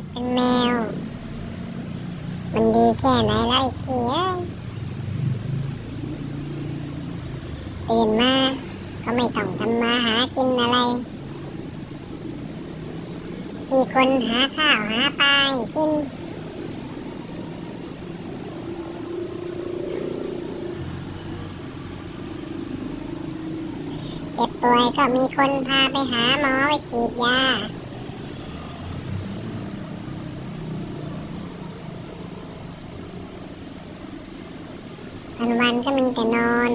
ดเป็นแมว มันดีแค่ไหนแล้วไอ้ขี้เอ้ยตื่นมาก็ไม่ต้องทำมาหากินอะไร มีคนหาข้าวหาปลาให้กิน เจ็บป่วยก็มีคนพาไปหาหมอไปฉีดยา วันวันก็มีแต่นอน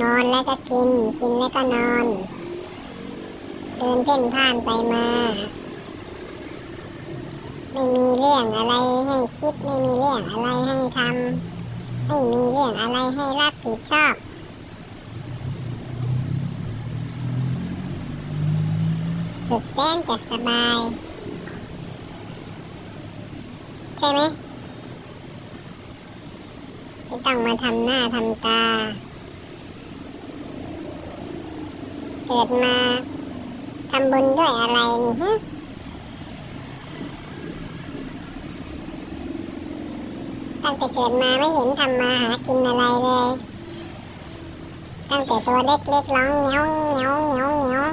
นอนแล้วก็กิน กินแล้วก็นอน เดินเพ่นพ่านไปมา ไม่มีเรื่องอะไรให้คิด ไม่มีเรื่องอะไรให้ทำไม่มีเรื่องอะไรให้รับผิดชอบสุดแสนจะสบาย ใช่ไหม ไม่ต้องมาทำหน้าทำตา เกิดมาทำบุญด้วยอะไรนี่ฮะตั้งแต่เกิดมาไม่เห็นทำมาหากินอะไรเลย ตั้งแต่ตัวเล็กๆร้องเงี้ยวเงี้ยวเงี้ยวเงี้ยว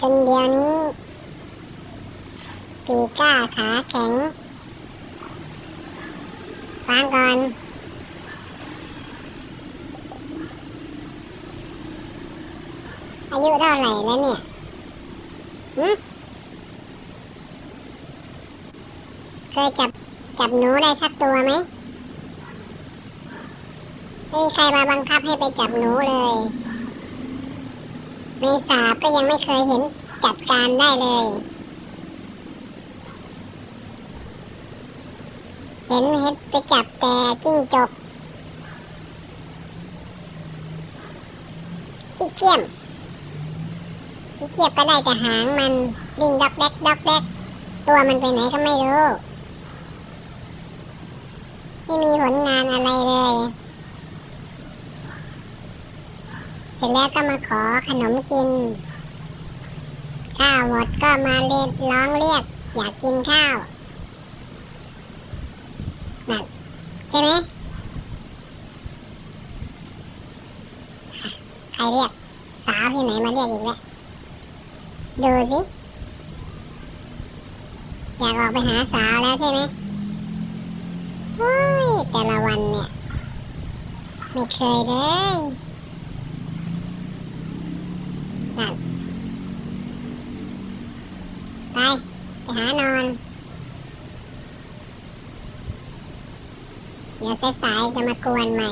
จนเดี๋ยวนี้ปีก้าขาแข็ง ฟังก่อนอายุเท่าไหร่แล้วเนี่ยหืเคยจับจับหนูได้สักตัวไหมไม่มีใครมาบังคับให้ไปจับหนูเลยเมษาก็ยังไม่เคยเห็นจัดการได้เลย ห็นเห็นไปจับแต่จิ้งจกขี้เกียจขี้เกียจก็ได้แต่หางมันวิ่งดอกแดกดอกแดกตัวมันไปไหนก็ไม่รู้ไม่มีผลงานอะไรเลย เสร็จแล้วก็มาขอขนมกิน ข้าวหมดก็มาเรียกร้องเรียก อยากกินข้าว นั่นใช่ไหมใครเรียก สาวที่ไหนมาเรียกอีกแล้วดูสิ อยากออกไปหาสาวแล้วใช่ไหมโอ้ยแต่ละวันเนี่ย ไม่เคยเลยนั่นไป ไปหานอน เดี๋ยวสายๆจะมากวนใหม่